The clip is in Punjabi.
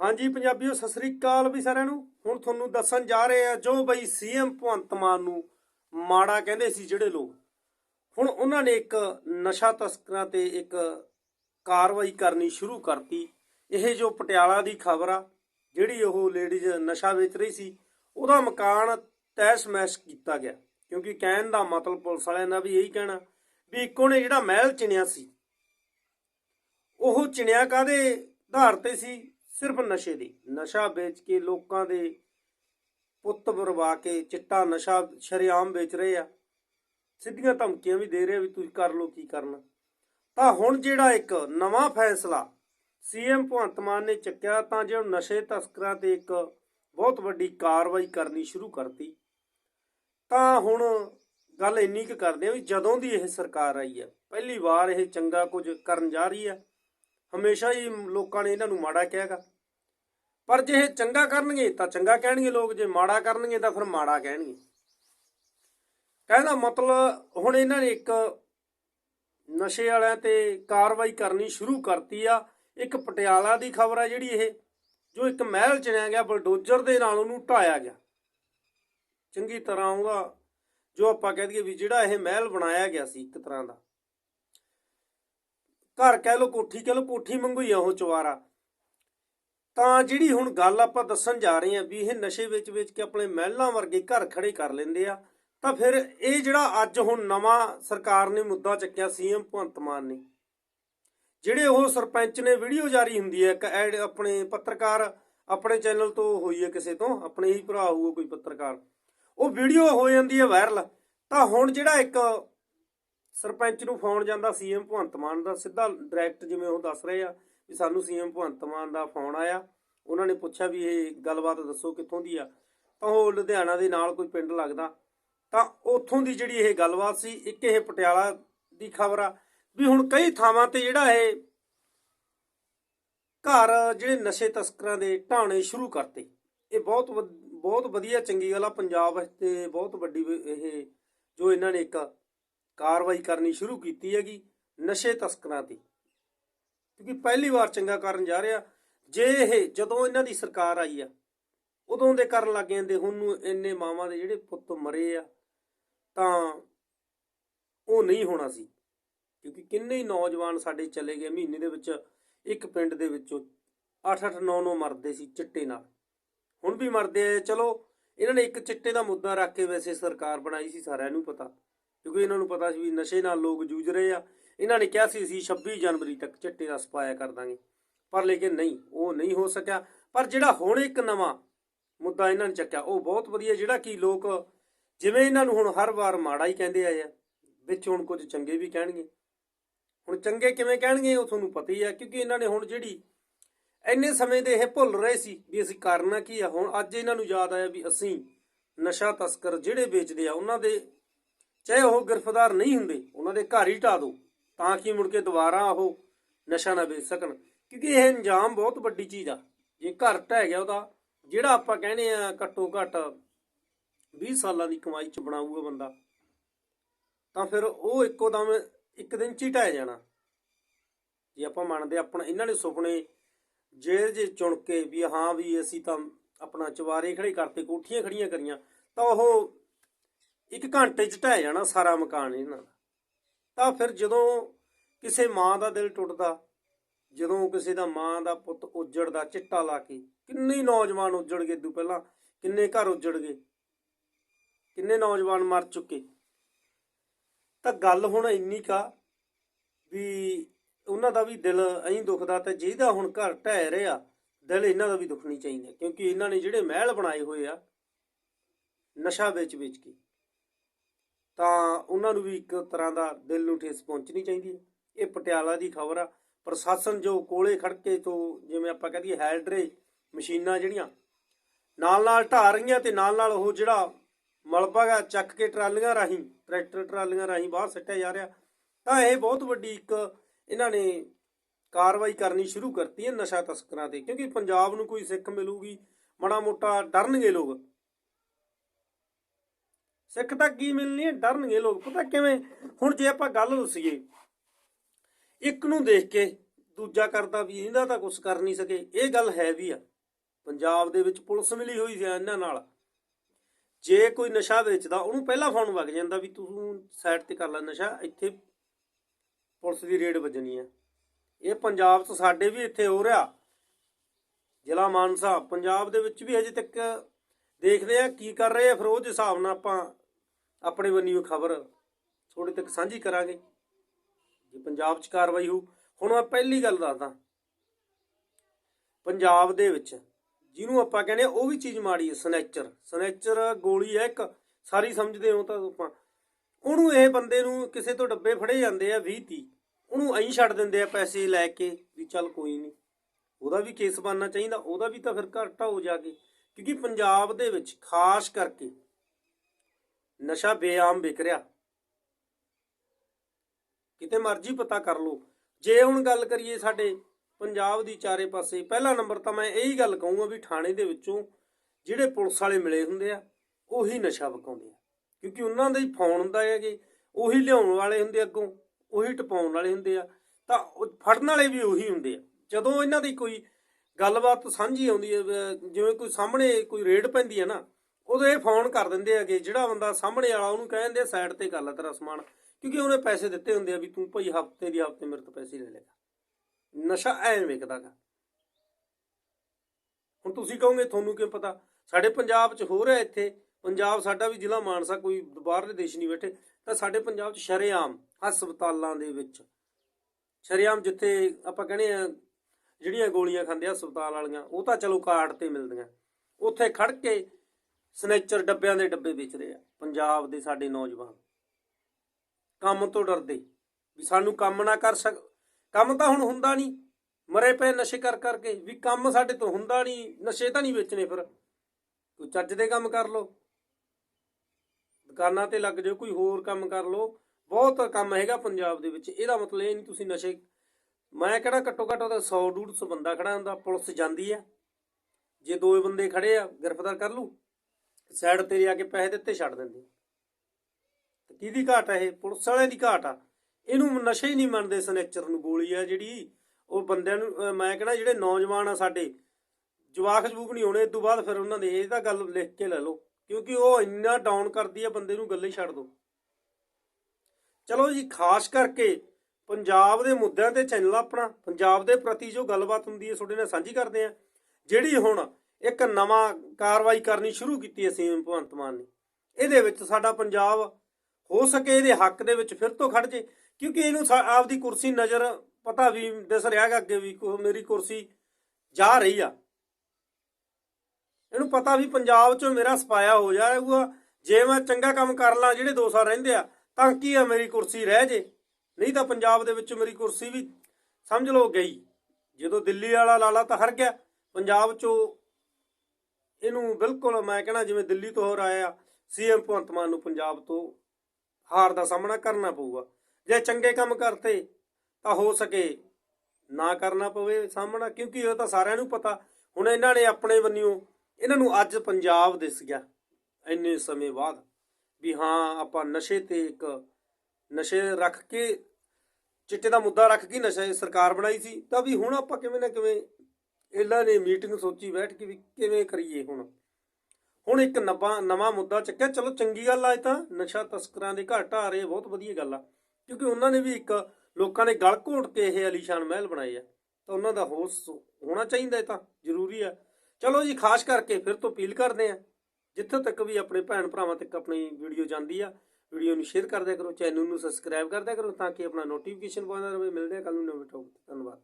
ਹਾਂਜੀ ਪੰਜਾਬੀਓ, ਸਤਿ ਸ੍ਰੀ ਅਕਾਲ ਵੀ ਸਾਰਿਆਂ ਨੂੰ। ਹੁਣ ਤੁਹਾਨੂੰ ਦੱਸਣ ਜਾ ਰਹੇ ਆ ਜੋ ਬਈ ਸੀਐਮ ਭਗਵੰਤ ਮਾਨ ਨੂੰ ਮਾੜਾ ਕਹਿੰਦੇ ਸੀ ਜਿਹੜੇ ਲੋਕ। ਹੁਣ ਉਹਨਾਂ ਨੇ ਇੱਕ ਨਸ਼ਾ ਤਸਕਰਾਂ ਤੇ ਇੱਕ ਕਾਰਵਾਈ ਕਰਨੀ ਸ਼ੁਰੂ ਕਰਤੀ। ਇਹ ਜੋ ਪਟਿਆਲਾ ਦੀ ਖਬਰ ਆ, ਜਿਹੜੀ ਉਹ ਲੇਡੀਜ਼ ਨਸ਼ਾ ਵੇਚ ਰਹੀ ਸੀ, ਉਹਦਾ ਮਕਾਨ ਤੈਸ਼ ਮੈਸ਼ ਕੀਤਾ ਗਿਆ। ਕਿਉਂਕਿ ਕਹਿਣ ਦਾ ਮਤਲਬ ਪੁਲਿਸ ਵਾਲਿਆਂ ਦਾ ਵੀ ਇਹੀ ਕਹਿਣਾ ਵੀ ਇੱਕੋ ਨੇ ਜਿਹੜਾ ਮਹਿਲ ਚਿਣਿਆ ਸੀ, ਉਹ ਚਿਣਿਆ ਕਾਦੇ ਆਧਾਰ ਤੇ ਸੀ? ਸਿਰਫ ਨਸ਼ੇ ਦੀ, ਨਸ਼ਾ ਵੇਚ ਕੇ ਲੋਕਾਂ ਦੇ ਪੁੱਤ ਬਰਵਾ ਕੇ ਚਿੱਟਾ ਨਸ਼ਾ ਸ਼ਰੇਆਮ ਵੇਚ ਰਹੇ ਆ। ਸਿੱਧੀਆਂ ਧਮਕੀਆਂ ਵੀ ਦੇ ਰਹੇ ਵੀ ਤੁਸੀਂ ਕਰ ਲਓ, ਕੀ ਕਰਨਾ। ਤਾਂ ਹੁਣ ਜਿਹੜਾ ਇੱਕ ਨਵਾਂ ਫੈਸਲਾ ਸੀਐਮ ਭਗਵੰਤ ਮਾਨ ਨੇ ਚੱਕਿਆ, ਤਾਂ ਜੇ ਨਸ਼ੇ ਤਸਕਰਾਂ ਤੇ ਇੱਕ ਬਹੁਤ ਵੱਡੀ ਕਾਰਵਾਈ ਕਰਨੀ ਸ਼ੁਰੂ ਕਰਤੀ, ਤਾਂ ਹੁਣ ਗੱਲ ਇੰਨੀ ਕੁ ਕਰਦੇ ਆ ਵੀ ਜਦੋਂ ਦੀ ਇਹ ਸਰਕਾਰ ਆਈ ਆ, ਪਹਿਲੀ ਵਾਰ ਇਹ ਚੰਗਾ ਕੁਝ ਕਰਨ ਜਾ ਰਹੀ ਆ। ਹਮੇਸ਼ਾ ਹੀ ਲੋਕਾਂ ਨੇ ਇਹਨਾਂ ਨੂੰ ਮਾੜਾ ਕਿਹਾਗਾ। ਪਰ ਜੇ ਇਹ ਚੰਗਾ ਕਰਨਗੇ, ਤਾਂ ਚੰਗਾ ਕਹਿਣਗੇ ਲੋਕ। ਜੇ ਮਾੜਾ ਕਰਨਗੇ, ਤਾਂ ਫਿਰ ਮਾੜਾ ਕਹਿਣਗੇ। ਕਹਿੰਦਾ ਮਤਲਬ ਹੁਣ ਇਹਨਾਂ ਨੇ ਇੱਕ ਨਸ਼ੇ ਵਾਲਿਆਂ ਤੇ ਕਾਰਵਾਈ ਕਰਨੀ ਸ਼ੁਰੂ ਕਰਤੀ ਆ। ਇੱਕ ਪਟਿਆਲਾ ਦੀ ਖਬਰ ਆ ਜਿਹੜੀ ਇਹ, ਜੋ ਇੱਕ ਮਹਿਲ ਚਿਣਿਆ ਗਿਆ, ਬਲਡੋਜ਼ਰ ਦੇ ਨਾਲ ਉਹਨੂੰ ਢਾਇਆ ਗਿਆ। ਚੰਗੀ ਤਰ੍ਹਾਂ ਉਹਦਾ ਜੋ ਆਪਾਂ ਕਹਿ ਦਈਏ ਵੀ ਜਿਹੜਾ ਇਹ ਮਹਿਲ ਬਣਾਇਆ ਗਿਆ ਸੀ ਇੱਕ ਤਰ੍ਹਾਂ ਦਾ। ਘਰ ਕਹਿ ਲੋ ਕੋਠੀ ਕਹਿ ਲੋ ਕੋਠੀ ਮੰਗੂ ਹੀ ਆ ਉਹ ਚਵਾਰਾ ਤਾਂ ਜਿਹੜੀ ਹੁਣ ਗੱਲ ਆਪਾਂ ਦੱਸਣ ਜਾ ਰਹੇ ਹਾਂ ਵੀ ਇਹ ਨਸ਼ੇ ਵਿੱਚ ਵੇਚ ਕੇ ਆਪਣੇ ਮਹਿਲਾਂ ਵਰਗੇ ਘਰ ਖੜੇ ਕਰ ਲੈਂਦੇ ਆ, ਤਾਂ ਫਿਰ ਇਹ ਜਿਹੜਾ ਅੱਜ ਹੁਣ ਨਵਾਂ ਸਰਕਾਰ ਨੇ ਮੁੱਦਾ ਚੱਕਿਆ ਸੀਐਮ ਭਗਵੰਤ ਮਾਨ ਨੇ, ਜਿਹੜੇ ਉਹ ਸਰਪੰਚ ਨੇ ਵੀਡੀਓ ਜਾਰੀ ਹੁੰਦੀ ਹੈ, ਇੱਕ ਐਡ ਆਪਣੇ ਪੱਤਰਕਾਰ ਆਪਣੇ ਚੈਨਲ ਤੋਂ ਹੋਈ ਹੈ ਕਿਸੇ ਤੋਂ, ਆਪਣੇ ਹੀ ਭਰਾ ਹੋਊਗਾ ਕੋਈ ਪੱਤਰਕਾਰ, ਉਹ ਵੀਡੀਓ ਹੋ ਜਾਂਦੀ ਹੈ ਵਾਇਰਲ ਤਾਂ ਹੁਣ ਜਿਹੜਾ ਇੱਕ ਸਰਪੰਚ ਨੂੰ ਫੋਨ ਜਾਂਦਾ, ਸੀਐਮ ਭਗਵੰਤ ਮਾਨ ਦਾ। ਸਿੱਧਾ ਡਾਇਰੈਕਟ ਜਿਵੇਂ ਉਹ ਦੱਸ ਰਹੇ ਆ ਵੀ ਸਾਨੂੰ ਸੀਐਮ ਭਗਵੰਤ ਮਾਨ ਦਾ ਫੋਨ ਆਇਆ। ਉਹਨਾਂ ਨੇ ਪੁੱਛਿਆ ਵੀ ਇਹ ਗੱਲਬਾਤ ਦੱਸੋ ਕਿੱਥੋਂ ਦੀ ਆ? ਤਾਂ ਉਹ ਲੁਧਿਆਣਾ ਦੇ ਨਾਲ ਕੋਈ ਪਿੰਡ ਲੱਗਦਾ। ਤਾਂ ਉੱਥੋਂ ਦੀ ਜਿਹੜੀ ਇਹ ਗੱਲਬਾਤ ਸੀ, ਇੱਕ ਇਹ ਪਟਿਆਲਾ ਦੀ ਖਬਰ ਆ ਵੀ ਹੁਣ ਕਈ ਥਾਵਾਂ ਤੇ ਜਿਹੜਾ ਇਹ ਘਰ ਜਿਹੜੇ ਨਸ਼ੇ ਤਸਕਰਾਂ ਦੇ ਢਾਣੇ ਸ਼ੁਰੂ ਕਰਤੇ। ਇਹ ਬਹੁਤ ਵਧ- ਬਹੁਤ ਵਧੀਆ ਚੰਗੀ ਗੱਲ ਆ। ਪੰਜਾਬ 'ਤੇ ਬਹੁਤ ਵੱਡੀ ਇਹ ਜੋ ਇਹਨਾਂ ਨੇ ਇੱਕ ਕਾਰਵਾਈ ਕਰਨੀ ਸ਼ੁਰੂ ਕੀਤੀ ਹੈਗੀ ਨਸ਼ੇ ਤਸਕਰਾਂ ਤੇ ਕਿਉਂਕਿ ਪਹਿਲੀ ਵਾਰ ਚੰਗਾ ਕਰਨ ਜਾ ਰਿਹਾ, ਜੇ ਇਹ ਜਦੋਂ ਇਹਨਾਂ ਦੀ ਸਰਕਾਰ ਆਈ ਆ, ਉਦੋਂ ਦੇ ਕਰਨ ਲੱਗ ਜਾਂਦੇ, ਹੁਣ ਨੂੰ ਇੰਨੇ ਮਾਵਾਂ ਦੇ ਜਿਹੜੇ ਪੁੱਤ ਮਰੇ ਆ, ਤਾਂ ਉਹ ਨਹੀਂ ਹੋਣਾ ਸੀ। ਕਿਉਂਕਿ ਕਿੰਨੇ ਹੀ ਨੌਜਵਾਨ ਸਾਡੇ ਚਲੇ ਗਏ, ਮਹੀਨੇ ਦੇ ਵਿੱਚ ਇੱਕ ਪਿੰਡ ਦੇ ਵਿੱਚੋਂ 8-8 9-9 ਮਰਦੇ ਸੀ ਚਿੱਟੇ ਨਾਲ। ਹੁਣ ਵੀ ਮਰਦੇ ਆ, ਚਲੋ, ਇਹਨਾਂ ਨੇ ਇੱਕ ਚਿੱਟੇ ਦਾ ਮੁੱਦਾ ਰੱਖ ਕੇ ਵੈਸੇ ਸਰਕਾਰ ਬਣਾਈ ਸੀ, ਸਾਰਿਆਂ ਨੂੰ ਪਤਾ। ਕਿਉਂਕਿ ਇਹਨਾਂ ਨੂੰ ਪਤਾ ਸੀ ਵੀ ਨਸ਼ੇ ਨਾਲ ਲੋਕ ਜੂਝ ਰਹੇ ਆ। ਇਹਨਾਂ ਨੇ ਕਿਹਾ ਸੀ, ਅਸੀਂ 26 ਜਨਵਰੀ ਤੱਕ ਚਿੱਟੇ ਦਾ ਸਪਾਇਆ ਕਰ ਦਾਂਗੇ। ਪਰ ਲੇਕਿਨ ਨਹੀਂ, ਉਹ ਨਹੀਂ ਹੋ ਸਕਿਆ। ਪਰ ਜਿਹੜਾ ਹੁਣ ਇੱਕ ਨਵਾਂ ਮੁੱਦਾ ਇਹਨਾਂ ਨੇ ਚੱਕਿਆ, ਉਹ ਬਹੁਤ ਵਧੀਆ, ਜਿਹੜਾ ਕਿ ਲੋਕ ਜਿਵੇਂ ਇਹਨਾਂ ਨੂੰ ਹੁਣ ਹਰ ਵਾਰ ਮਾੜਾ ਹੀ ਕਹਿੰਦੇ ਆਏ ਆ, ਵਿੱਚ ਹੁਣ ਕੁਝ ਚੰਗੇ ਵੀ ਕਹਿਣਗੇ। ਹੁਣ ਚੰਗੇ ਕਿਵੇਂ ਕਹਿਣਗੇ, ਉਹ ਤੁਹਾਨੂੰ ਪਤਾ ਹੀ ਆ, ਕਿਉਂਕਿ ਇਹਨਾਂ ਨੇ ਹੁਣ ਜਿਹੜੀ ਇੰਨੇ ਸਮੇਂ ਦੇ ਇਹ ਭੁੱਲ ਰਹੇ ਸੀ ਵੀ ਅਸੀਂ ਕਰਨਾ ਕੀ ਆ। ਹੁਣ ਅੱਜ ਇਹਨਾਂ ਨੂੰ ਯਾਦ ਆਇਆ ਵੀ ਅਸੀਂ ਨਸ਼ਾ ਤਸਕਰ ਜਿਹੜੇ ਵੇਚਦੇ ਆ, ਉਹਨਾਂ ਦੇ ਚਾਹੇ ਉਹ ਗ੍ਰਿਫਤਾਰ ਨਹੀਂ ਹੁੰਦੇ, ਉਹਨਾਂ ਦੇ ਘਰ ਹੀ ਢਾ ਦਿਓ ਤਾਂ ਕਿ ਮੁੜ ਕੇ ਦੁਬਾਰਾ ਉਹ ਨਸ਼ਾ ਨਾ ਵੇਚ ਸਕਣ। ਕਿਉਂਕਿ ਇਹ ਅੰਜਾਮ ਬਹੁਤ ਵੱਡੀ ਚੀਜ਼ ਆ। ਜੇ ਘਰ ਢਹਿ ਗਿਆ ਉਹਦਾ, ਜਿਹੜਾ ਆਪਾਂ ਕਹਿੰਦੇ ਆ ਘੱਟੋ ਘੱਟ 20 ਸਾਲਾਂ ਦੀ ਕਮਾਈ ਚ ਬਣਾਊਗਾ ਬੰਦਾ, ਤਾਂ ਫਿਰ ਉਹ ਇੱਕੋ ਦਮ ਇੱਕ ਦਿਨ ਚ ਹੀ ਢਹਿ ਜਾਣਾ। ਜੇ ਆਪਾਂ ਮੰਨਦੇ ਆਪਣਾ, ਇਹਨਾਂ ਨੇ ਸੁਪਨੇ ਜੇ ਜੇ ਚੁਣ ਕੇ ਵੀ ਹਾਂ ਵੀ ਅਸੀਂ ਤਾਂ ਆਪਣਾ ਚਵਾਰੇ ਖੜੇ ਕਰਤੇ, ਕੋਠੀਆਂ ਖੜੀਆਂ ਕਰੀਆਂ, ਤਾਂ ਉਹ ਇੱਕ ਘੰਟੇ ਚ ਢਹਿ ਜਾਣਾ ਸਾਰਾ ਮਕਾਨ ਇਹਨਾਂ ਦਾ। ਤਾਂ ਫਿਰ ਜਦੋਂ ਕਿਸੇ ਮਾਂ ਦਾ ਦਿਲ ਟੁੱਟਦਾ, ਜਦੋਂ ਕਿਸੇ ਦਾ ਮਾਂ ਦਾ ਪੁੱਤ ਉਜੜਦਾ, ਚਿੱਟਾ ਲਾ ਕੇ, ਕਿੰਨੇ ਨੌਜਵਾਨ ਉੱਜੜ ਗਏ ਦੂ ਪਹਿਲਾਂ, ਕਿੰਨੇ ਘਰ ਉੱਜੜ ਗਏ, ਕਿੰਨੇ ਨੌਜਵਾਨ ਮਰ ਚੁੱਕੇ। ਤਾਂ ਗੱਲ ਹੁਣ ਇੰਨੀ ਕਾ ਵੀ ਉਹਨਾਂ ਦਾ ਵੀ ਦਿਲ ਐਂ ਦੁਖਦਾ ਤੇ ਜਿਹਦਾ ਹੁਣ ਘਰ ਢਹਿ ਰਿਹਾ, ਦਿਲ ਇਹਨਾਂ ਦਾ ਵੀ ਦੁਖਣੀ ਚਾਹੀਦਾ, ਕਿਉਂਕਿ ਇਹਨਾਂ ਨੇ ਜਿਹੜੇ ਮਹਿਲ ਬਣਾਏ ਹੋਏ ਆ, ਨਸ਼ਾ ਵੇਚ ਵੇਚ ਕੇ। ਤਾਂ ਉਹਨਾਂ ਨੂੰ ਵੀ ਇੱਕ ਤਰ੍ਹਾਂ ਦਾ ਦਿਲ ਨੂੰ ਠੇਸ ਪਹੁੰਚਣੀ ਚਾਹੀਦੀ ਹੈ। ਇਹ ਪਟਿਆਲਾ ਦੀ ਖਬਰ ਆ। ਪ੍ਰਸ਼ਾਸਨ ਜੋ ਕੋਲੇ ਖੜਕੇ ਤੋਂ ਜਿਵੇਂ ਆਪਾਂ ਕਹਦੀਏ ਹੈਲਡਰੇ ਮਸ਼ੀਨਾਂ ਜਿਹੜੀਆਂ ਨਾਲ ਨਾਲ ਢਾ ਰਹੀਆਂ ਤੇ ਨਾਲ ਨਾਲ ਉਹ ਜਿਹੜਾ ਮਲਬਾ ਗਾ ਚੱਕ ਕੇ ਟਰਾਲੀਆਂ ਰਾਹੀਂ, ਟਰੈਕਟਰ ਟਰਾਲੀਆਂ ਰਾਹੀਂ ਬਾਹਰ ਸੱਟਿਆ ਜਾ ਰਿਹਾ। ਤਾਂ ਇਹ ਬਹੁਤ ਵੱਡੀ ਇੱਕ ਇਹਨਾਂ ਨੇ ਕਾਰਵਾਈ ਕਰਨੀ ਸ਼ੁਰੂ ਕਰਤੀ ਹੈ ਨਸ਼ਾ ਤਸਕਰਾਂ ਤੇ। ਕਿਉਂਕਿ ਪੰਜਾਬ ਨੂੰ ਕੋਈ ਸਿੱਖ ਮਿਲੂਗੀ ਮਾੜਾ ਮੋਟਾ ਡਰਨਗੇ ਲੋਕ। ਸਿੱਖ ਤਾਂ ਕੀ ਮਿਲਣੀ ਹੈ? ਡਰਨਗੇ ਲੋਕ। ਪਤਾ ਕਿਵੇਂ? ਹੁਣ ਜੇ ਆਪਾਂ ਗੱਲ ਦੱਸੀਏ, ਇੱਕ ਨੂੰ ਦੇਖ ਕੇ ਦੂਜਾ ਕਰਦਾ ਵੀ ਇਹਦਾ ਤਾਂ ਕੁਝ ਕਰ ਨਹੀਂ ਸਕੇ। ਇਹ ਗੱਲ ਹੈ ਵੀ ਆ। ਪੰਜਾਬ ਦੇ ਵਿੱਚ ਪੁਲਿਸ ਮਿਲੀ ਹੋਈ ਹੈ ਇਹਨਾਂ ਨਾਲ। ਜੇ ਕੋਈ ਨਸ਼ਾ ਵੇਚਦਾ, ਉਹਨੂੰ ਪਹਿਲਾਂ ਫੋਨ ਵਗ ਜਾਂਦਾ ਵੀ ਤੂੰ ਸਾਈਡ ਤੇ ਕਰ ਲੈ ਨਸ਼ਾ, ਇੱਥੇ ਪੁਲਿਸ ਦੀ ਰੇਡ ਵੱਜਣੀ ਹੈ ਇਹ ਪੰਜਾਬ 'ਚ ਸਾਡੇ ਵੀ ਇੱਥੇ ਹੋ ਰਿਹਾ। ਜ਼ਿਲ੍ਹਾ ਮਾਨਸਾ, ਪੰਜਾਬ ਦੇ ਵਿੱਚ ਵੀ ਹਜੇ ਤੱਕ ਦੇਖਦੇ ਆ ਕੀ ਕਰ ਰਹੇ ਆ, ਫਿਰ ਉਹਦੇ ਹਿਸਾਬ ਨਾਲ ਆਪਾਂ ਆਪਣੇ ਬੰਨਿਓ ਖਬਰ ਥੋੜੇ ਤੱਕ ਸਾਂਝੀ ਕਰਾਂਗੇ। ਜੇ ਪੰਜਾਬ 'ਚ ਕਾਰਵਾਈ ਹੋ ਹੁਣ ਮੈਂ ਪਹਿਲੀ ਗੱਲ ਦੱਸਦਾ। ਪੰਜਾਬ ਦੇ ਵਿੱਚ ਜਿਹਨੂੰ ਆਪਾਂ ਕਹਿੰਦੇ ਆ ਉਹ ਵੀ ਚੀਜ਼ ਮਾੜੀ ਹੈ ਸਨੈਚਰ ਸਨੈਚਰ ਗੋਲੀ ਹੈ ਇੱਕ, ਸਾਰੀ ਸਮਝਦੇ ਹੋ ਤਾਂ ਆਪਾਂ। ਉਹਨੂੰ ਇਹ ਬੰਦੇ ਨੂੰ ਕਿਸੇ ਤੋਂ ਡੱਬੇ ਫੜੇ ਜਾਂਦੇ ਆ 20 30 ਉਹਨੂੰ ਐਂ ਛੱਡ ਦਿੰਦੇ ਆ ਪੈਸੇ ਲੈ ਕੇ ਵੀ ਚੱਲ ਕੋਈ ਨਹੀਂ। ਉਹਦਾ ਵੀ ਕੇਸ ਬਣਨਾ ਚਾਹੀਦਾ, ਉਹਦਾ ਵੀ ਤਾਂ ਫਿਰ ਘਾਟਾ ਹੋ ਜਾ ਕੇ ਕਿਉਂਕਿ ਪੰਜਾਬ ਦੇ ਵਿੱਚ ਖਾਸ ਕਰਕੇ ਨਸ਼ਾ ਬੇਆਮ ਵਿਕ ਰਿਹਾ। ਕਿਤੇ ਮਰਜ਼ੀ ਪਤਾ ਕਰ ਲਓ। ਜੇ ਹੁਣ ਗੱਲ ਕਰੀਏ ਸਾਡੇ ਪੰਜਾਬ ਦੀ ਚਾਰੇ ਪਾਸੇ, ਪਹਿਲਾ ਨੰਬਰ ਤਾਂ ਮੈਂ ਇਹੀ ਗੱਲ ਕਹੂੰਗਾ ਵੀ ਥਾਣੇ ਦੇ ਵਿੱਚੋਂ ਜਿਹੜੇ ਪੁਲਿਸ ਵਾਲੇ ਮਿਲੇ ਹੁੰਦੇ ਆ, ਉਹੀ ਨਸ਼ਾ ਵਿਕਾਉਂਦੇ ਆ। ਕਿਉਂਕਿ ਉਹਨਾਂ ਦਾ ਹੀ ਫੋਨ ਹੁੰਦਾ ਹੈ ਹੈਗੇ ਉਹੀ ਲਿਆਉਣ ਵਾਲੇ ਹੁੰਦੇ ਅੱਗੋਂ, ਉਹੀ ਟਪਾਉਣ ਵਾਲੇ ਹੁੰਦੇ ਆ। ਤਾਂ ਉਹ ਫੜਨ ਵਾਲੇ ਵੀ ਉਹੀ ਹੁੰਦੇ ਆ। ਜਦੋਂ ਇਹਨਾਂ ਦੀ ਕੋਈ ਗੱਲਬਾਤ ਸਾਂਝੀ ਆਉਂਦੀ ਹੈ ਜਿਵੇਂ ਕੋਈ ਸਾਹਮਣੇ ਕੋਈ ਰੇਡ ਪੈਂਦੀ ਹੈ ਨਾ ਉਦੋਂ ਇਹ ਫੋਨ ਕਰ ਦਿੰਦੇ ਹੈਗੇ, ਜਿਹੜਾ ਬੰਦਾ ਸਾਹਮਣੇ ਵਾਲਾ, ਉਹਨੂੰ ਕਹਿੰਦੇ ਸਾਈਡ ਤੇ ਕਰ ਲੈ ਤੇਰਾ ਸਮਾਨ। ਕਿਉਂਕਿ ਉਹਨੇ ਪੈਸੇ ਦਿੱਤੇ ਹੁੰਦੇ ਆ ਵੀ ਤੂੰ ਭਾਈ ਹਫ਼ਤੇ ਦੀ ਹਫ਼ਤੇ ਮੇਰੇ ਤੋਂ ਪੈਸੇ ਲੈ ਲੇਗਾ ਨਸ਼ਾ ਐਂ ਵਿਕਦਾਗਾ ਹੁਣ ਤੁਸੀਂ ਕਹੋਗੇ, ਤੁਹਾਨੂੰ ਕਿਉਂ ਪਤਾ? ਸਾਡੇ ਪੰਜਾਬ 'ਚ ਹੋ ਰਿਹਾ ਇੱਥੇ। ਪੰਜਾਬ ਸਾਡਾ ਵੀ ਜ਼ਿਲ੍ਹਾ ਮਾਨਸਾ, ਕੋਈ ਬਾਹਰਲੇ ਦੇਸ਼ ਨਹੀਂ ਬੈਠੇ। ਤਾਂ ਸਾਡੇ ਪੰਜਾਬ 'ਚ ਸ਼ਰੇਆਮ ਹਸਪਤਾਲਾਂ ਦੇ ਵਿੱਚ, ਸ਼ਰੇਆਮ ਜਿੱਥੇ ਆਪਾਂ ਕਹਿੰਦੇ ਆ, ਜਿਹੜੀਆਂ ਗੋਲੀਆਂ ਖਾਂਦੇ ਆ ਹਸਪਤਾਲ ਵਾਲੀਆਂ, ਉਹ ਤਾਂ ਚਲੋ ਕਾਰਡ ਤੇ ਮਿਲਦੀਆਂ। ਉੱਥੇ ਖੜ ਕੇ ਸਨੇਚਰ ਡੱਬਿਆਂ ਦੇ ਡੱਬੇ ਵੇਚ ਰਹੇ ਆ, ਪੰਜਾਬ ਦੇ ਸਾਡੇ ਨੌਜਵਾਨ। ਕੰਮ ਤੋਂ ਡਰਦੇ, ਵੀ ਸਾਨੂੰ ਕੰਮ ਨਾ ਕਰ ਸਕ, ਕੰਮ ਤਾਂ ਹੁਣ ਹੁੰਦਾ ਨਹੀਂ। ਮਰੇ ਪਏ ਨਸ਼ੇ ਕਰ ਕਰਕੇ, ਵੀ ਕੰਮ ਸਾਡੇ ਤੋਂ ਹੁੰਦਾ ਨਹੀਂ, ਨਸ਼ੇ ਤਾਂ ਨਹੀਂ ਵੇਚਣੇ ਫਿਰ। ਕੋਈ ਚੱਜ ਦੇ ਕੰਮ ਕਰ ਲਓ। ਦੁਕਾਨਾਂ ਤੇ ਲੱਗ ਜਾਓ, ਕੋਈ ਹੋਰ ਕੰਮ ਕਰ ਲੋ ਬਹੁਤ ਕੰਮ ਹੈਗਾ ਪੰਜਾਬ ਦੇ ਵਿੱਚ, ਇਹਦਾ ਮਤਲਬ ਇਹ ਨਹੀਂ ਤੁਸੀਂ ਨਸ਼ੇ, ਮੈਂ ਕਿਹੜਾ ਘੱਟੋ ਘੱਟ ਉਹਦਾ 100 150 ਬੰਦਾ ਖੜਾ ਹੁੰਦਾ, ਪੁਲਿਸ ਜਾਂਦੀ ਆ। ਜੇ ਦੋ ਬੰਦੇ ਖੜੇ ਆ, ਗ੍ਰਿਫਤਾਰ ਕਰ ਲੂ ਸਾਈਡ ਤੇ ਜਾ ਕੇ ਪੈਸੇ ਦਿੱਤੇ, ਛੱਡ ਦਿੰਦੇ। ਤੇ ਕਿਹਦੀ ਘਾਟ ਹੈ ਇਹ? ਪੁਲਿਸ ਵਾਲਿਆਂ ਦੀ ਘਾਟ ਆ। ਇਹਨੂੰ ਨਸ਼ੇ ਹੀ ਨਹੀਂ ਮੰਨਦੇ ਸਨੇਚਰ ਨੂੰ ਗੋਲੀ ਆ ਜਿਹੜੀ। ਉਹ ਬੰਦਿਆਂ ਨੂੰ ਮੈਂ ਕਹਿੰਦਾ ਜਿਹੜੇ ਨੌਜਵਾਨ ਆ ਸਾਡੇ, ਜਵਾਕ ਜਵੂਕ ਨਹੀਂ ਹੋਣੇ ਇਸ ਤੋਂ ਬਾਅਦ ਫਿਰ ਉਹਨਾਂ ਦੇ ਇਹ ਤਾਂ ਗੱਲ ਲਿਖ ਕੇ ਲੈ ਲਓ। ਕਿਉਂਕਿ ਉਹ ਇੰਨਾ ਡਾਊਨ ਕਰਦੀ ਆ, ਬੰਦੇ ਨੂੰ ਗੱਲੇ ਛੱਡ ਦੋ। ਚਲੋ ਜੀ, ਖਾਸ ਕਰਕੇ ਪੰਜਾਬ ਦੇ ਮੁੱਦਿਆਂ ਤੇ ਚੈਨਲ ਆਪਣਾ। ਪੰਜਾਬ ਦੇ ਪ੍ਰਤੀ ਜੋ ਗੱਲਬਾਤ ਹੁੰਦੀ ਹੈ ਤੁਹਾਡੇ ਨਾਲ ਸਾਂਝੀ ਕਰਦੇ ਆ। ਜਿਹੜੀ ਹੁਣ ਇੱਕ ਨਵਾਂ ਕਾਰਵਾਈ ਕਰਨੀ ਸ਼ੁਰੂ ਕੀਤੀ ਅਸੀਂ ਭਗਵੰਤ ਮਾਨ ਨੇ। ਇਹਦੇ ਵਿੱਚ ਸਾਡਾ ਪੰਜਾਬ ਹੋ ਸਕੇ, ਇਹਦੇ ਹੱਕ ਦੇ ਵਿੱਚ ਫਿਰ ਤੋਂ ਖੜ ਜੇ, ਕਿਉਂਕਿ ਇਹਨੂੰ ਸਾ- ਆਪਦੀ ਕੁਰਸੀ ਨਜ਼ਰ ਪਤਾ ਵੀ ਦਿਸ ਰਿਹਾ ਅੱਗੇ ਵੀ ਮੇਰੀ ਕੁਰਸੀ ਜਾ ਰਹੀ ਆ। ਇਹਨੂੰ ਪਤਾ ਵੀ ਪੰਜਾਬ 'ਚੋਂ ਮੇਰਾ ਸਪਾਇਆ ਹੋ ਜਾਏਗਾ ਜੇ ਮੈਂ ਚੰਗਾ ਕੰਮ ਕਰ ਲਾਂ ਜਿਹੜੇ ਦੋ ਸਾਲ ਰਹਿੰਦੇ ਆ, ਤਾਂ ਕੀ ਆ ਮੇਰੀ ਕੁਰਸੀ ਰਹਿ ਜੇ? ਨਹੀਂ ਤਾਂ ਪੰਜਾਬ ਦੇ ਵਿੱਚ ਮੇਰੀ ਕੁਰਸੀ ਵੀ ਸਮਝ ਲਓ ਗਈ। ਜਦੋਂ ਦਿੱਲੀ ਵਾਲਾ ਲਾਲਾ ਤਾਂ ਹਰ ਗਿਆ, ਪੰਜਾਬ 'ਚੋਂ ਇਹਨੂੰ ਬਿਲਕੁਲ ਮੈਂ ਕਹਿਣਾ ਜਿਵੇਂ ਦਿੱਲੀ ਤੋਂ ਹੋਰ ਆਇਆ ਸੀਐਮ ਭਗਵੰਤ ਮਾਨ ਨੂੰ ਪੰਜਾਬ ਤੋਂ ਹਾਰ ਦਾ ਸਾਹਮਣਾ ਕਰਨਾ ਪਊਗਾ। ਜੇ ਚੰਗੇ ਕੰਮ ਕਰਤੇ, ਤਾਂ ਹੋ ਸਕੇ ਨਾ ਕਰਨਾ ਪਵੇ ਸਾਹਮਣਾ, ਕਿਉਂਕਿ ਇਹ ਤਾਂ ਸਾਰਿਆਂ ਨੂੰ ਪਤਾ। ਹੁਣ ਇਹਨਾਂ ਨੇ ਆਪਣੇ ਬੰਨਿਓ ਇਹਨਾਂ ਨੂੰ ਅੱਜ ਪੰਜਾਬ ਦਿਸ ਗਿਆ, ਇੰਨੇ ਸਮੇਂ ਬਾਅਦ। ਵੀ ਹਾਂ, ਆਪਾਂ ਨਸ਼ੇ ਤੇ ਇੱਕ ਨਸ਼ੇ ਰੱਖ ਕੇ, ਚਿੱਟੇ ਦਾ ਮੁੱਦਾ ਰੱਖ ਕੇ ਨਸ਼ਾ ਸਰਕਾਰ ਬਣਾਈ ਸੀ, ਤਾਂ ਵੀ ਹੁਣ ਆਪਾਂ ਕਿਵੇਂ ਨਾ ਕਿਵੇਂ ਇਹਨਾਂ ਨੇ ਮੀਟਿੰਗ ਸੋਚੀ, ਬੈਠ ਕੇ ਵੀ ਕਿਵੇਂ ਕਰੀਏ ਹੁਣ? ਹੁਣ ਇੱਕ ਨਵਾਂ ਨਵਾਂ ਮੁੱਦਾ ਚੱਕਿਆ। ਚਲੋ ਚੰਗੀ ਗੱਲ ਆ ਇਹ ਤਾਂ। ਨਸ਼ਾ ਤਸਕਰਾਂ ਦੇ ਘਾਟ ਆ ਰਹੇ ਬਹੁਤ ਵਧੀਆ ਗੱਲ ਆ। ਕਿਉਂਕਿ ਉਹਨਾਂ ਨੇ ਵੀ ਇੱਕ ਲੋਕਾਂ ਨੇ ਗਲ ਘੋਟ ਕੇ ਇਹ ਅਲੀਸ਼ਾਨ ਮਹਿਲ ਬਣਾਏ ਆ। ਤਾਂ ਉਹਨਾਂ ਦਾ ਹੋਸ਼ ਹੋਣਾ ਚਾਹੀਦਾ ਇਹ ਤਾਂ, ਜ਼ਰੂਰੀ ਆ। ਚਲੋ ਜੀ, ਖਾਸ ਕਰਕੇ ਫਿਰ ਤੋਂ ਅਪੀਲ ਕਰਦੇ ਆ, ਜਿੱਥੇ ਤੱਕ ਵੀ ਆਪਣੇ ਭੈਣ ਭਰਾਵਾਂ ਤੱਕ ਆਪਣੀ ਵੀਡੀਓ ਜਾਂਦੀ ਆ, ਵੀਡੀਓ ਨੂੰ ਸ਼ੇਅਰ ਕਰਦਿਆ ਕਰੋ, ਚੈਨਲ ਨੂੰ ਸਬਸਕ੍ਰਾਈਬ ਕਰਦਿਆ ਕਰੋ, ਤਾਂ ਕਿ ਆਪਣਾ ਨੋਟੀਫਿਕੇਸ਼ਨ ਪਾਉਂਦਾ ਰਹੇ। ਮਿਲਦੇ ਆ ਕੱਲ ਨੂੰ ਨਵੇਂ ਟੌਪਿਕ ਧੰਨਵਾਦ।